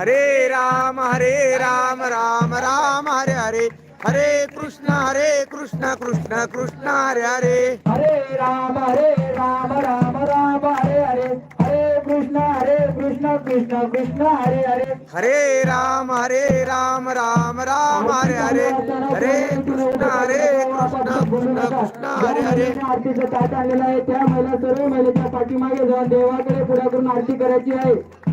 हरे राम हरे राम राम राम हरे हरे। हरे कृष्ण हरे कृष्ण कृष्ण कृष्ण हरे हरे। हरे राम हरे राम राम राम हरे हरे। हरे कृष्ण हरे कृष्ण कृष्ण कृष्ण हरे हरे। हरे राम हरे राम राम राम हरे हरे। हरे कृष्ण हरे कृष्ण कृष्ण कृष्ण हरे हरे। आरतीचं ताट आलेलं आहे त्या महिला सर्व महिलेच्या पाठीमागे जाऊन देवाकडे पुढे करून आरती करायची आहे.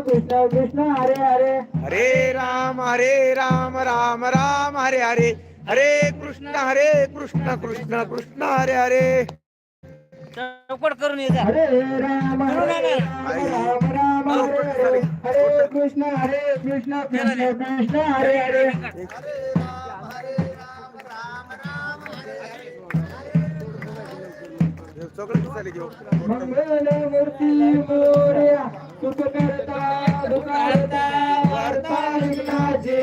कृष्ण कृष्ण हरे हरे. हरे राम हरे राम राम राम हरे हरे. हरे कृष्ण हरे कृष्ण कृष्ण कृष्ण हरे हरे. चौकट करून ये जा. हरे राम हरे राम राम राम हरे हरे. हरे कृष्ण हरे कृष्ण कृष्ण कृष्ण हरे हरे. मंगल मूर्ती मोर्या. సుఖకర్త దుఃఖకర్త వర్తాలినాజీ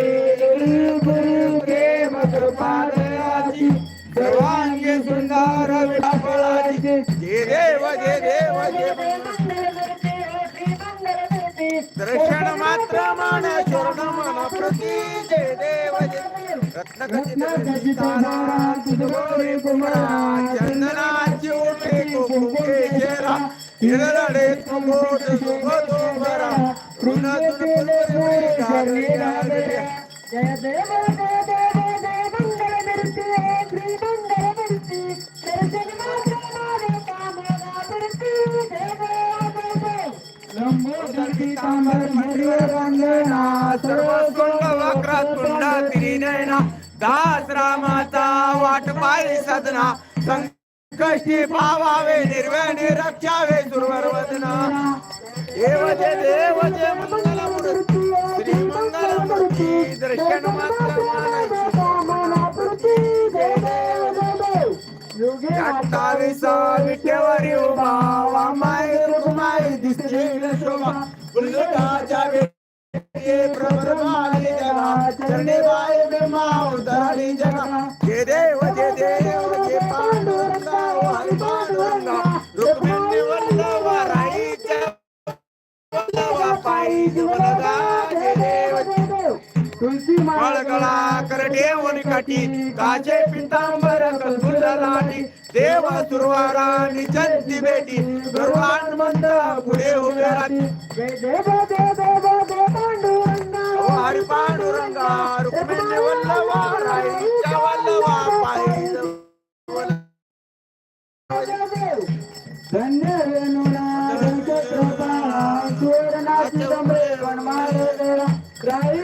గురు ప్రేమ కృపాదయాజీ సర్వాంగి సుందర విలాపలాజీ రత్న చందనా ಕುಕ್ಕೆ ಜೇರ ಎರಡಡೆ ತುಂಬೋಟು ತುಂಬ ತುಂಬರ ಋಣ ಜಯ ದೇವ దాసరా మాత వాటి పాలి సదనా कष्टी पावावे निर्वणे रक्षावे दुर्वर वदना. देवते देवते मंगला जे मूर्ती श्री मंगल मूर्ती दर्शन मात्र मानायची. देव अठ्ठावीस विटेवरी उभा वामाय रुमाय दिसतील शोभा. उल्लेखाच्या वेळी प्रभरमाली जगा. बाय बिमाव धरणी जगा. जे देव కళా కరడేవుని కటి కాచే పింతాంబర కందులలాటి దేవ దుర్వారా నిజంతి బేటి దుర్వాన్ మంద గుడే ఉగరతి దేవ దేవ దేవ దేవాండురంగ వారి పాండురంగ రుక్మిణి వల్లవా రాయి వల్లవా పై ధన్యవేణునా చక్రపాణ చూడనా చిదంబరే వనమాల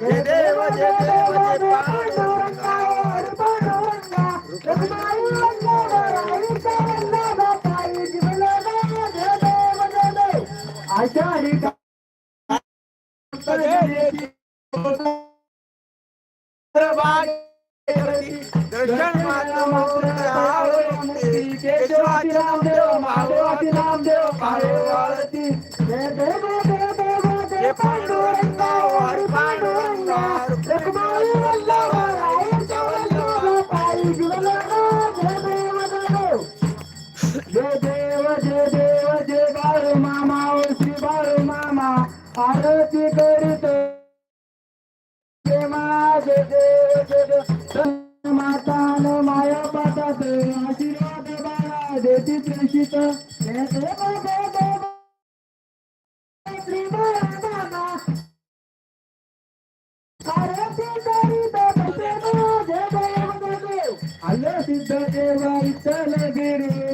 जय देव जय देव जय पांडुरंगा आषाढी दर्शन मात्र केशवाची नामदेव महादेवाची नामदेव पाळती हे पांडुरंगा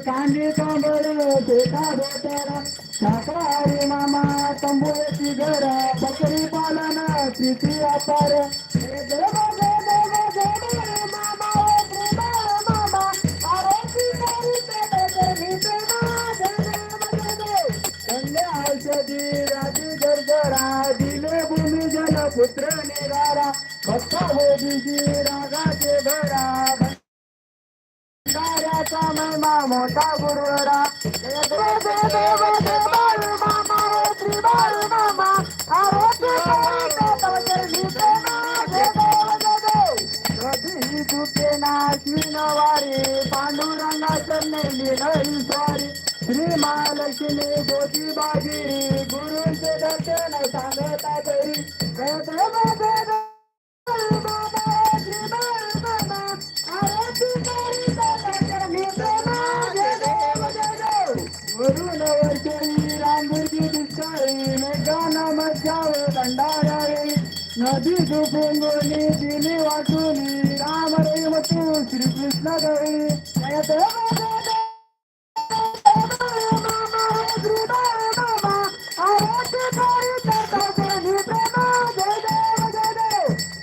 गिरी कांदी कांबळ शेता डोक्याला शाकाहारी मामा तंबोची घर बकरी पालन प्रीती अपार जय देव जय देव जय देव मामा ओ श्री बाळ मामा आरती करीत बसली प्रेमा जय देव जय देव। धन्य औषधी राजी गरगरा दिले भूमी जल पुत्र निरारा। भक्ता होदीची रागाचे घरा भंडाऱ्याचा महिमा मोठा गुरुवरा जय देव जय देव जय बाळू मामा हे श्री बाळू मामा आरोग्य करीत तव चरणी प्रेमा जय देव जय देव कधीही चुके ना वारी पांडुरंगा चरणी नाही स्वारी श्री महालक्ष्मी ज्योती बागिरी गुरुंचे दर्शन सांगता तरी नदी दुपुंगोनी दिली वाटूनी राम रे मतू श्रीकृष्ण गरी जय देव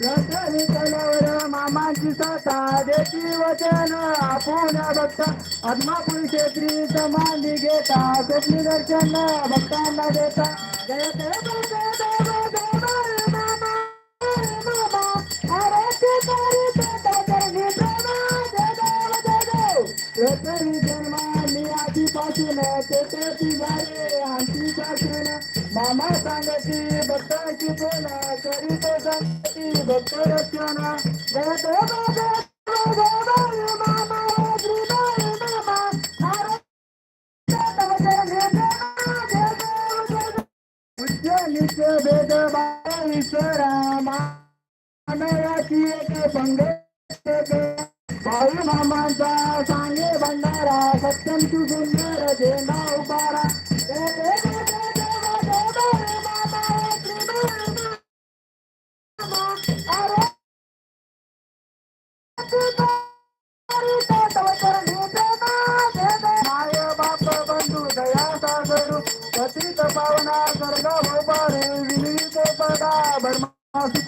जय देव मामाची सता देती वचन आपण भक्त आत्मापुरी क्षेत्री समाधी घेता स्वप्नी दर्शन भक्तांना देता जय प्रथमी जन्माली आधीपासून तेथे झाले आमची पासून मामा सांगती भक्ताची करी तो सांगती भक्त रचना भेद बाईश्वरा मानयाची एक जय बाप तुझे दया सागरू पतित पावना गर्गा भोपारे विनीत पदा बर्मा सुत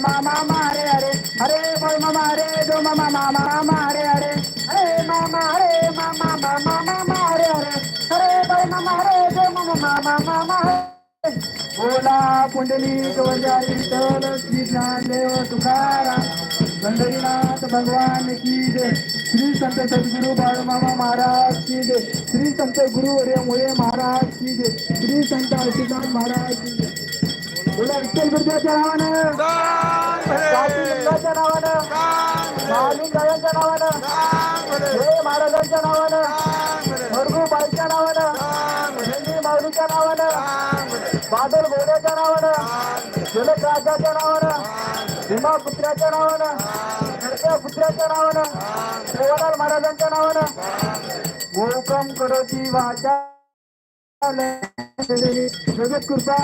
मामा मा मामा हरे हरे हरे बोल मामा हरे दो मामा मामा मामा हरे हरे हरे मामा हरे मामा मा मा हरे हरे हरे बोल मामा हरे दो मामा मामा मामा हरे बोला कुंडली वंजारी तल श्री ज्ञानदेव तुकाराम पंढरीनाथ भगवान की जय श्री संत सद्गुरु बाळमामा महाराज की जय श्री संत गुरु हरे मुळे महाराज की जय श्री संत आशीर्वाद महाराज की जय बोला विठ्ठल गुरुदेवाच्या नावानं नावानं महालिंगाच्या नावानं हे महाराजांच्या नावानं भरगूबाईच्या नावानं हिंदी माऊलीच्या नावानं बादल घोड्याच्या नावानं जलक राजाच्या नावानं भीमा पुत्राच्या नावानं नरक्या पुत्राच्या नावानं सेवालाल महाराजांच्या नावानं गोकम करोती वाचा जगत कृपा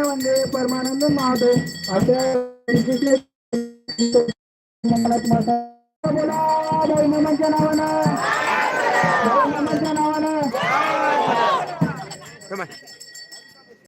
वंदे परमानंद महादेव अशा बोला बहिणीमांच्या नावानं नावानं Come on.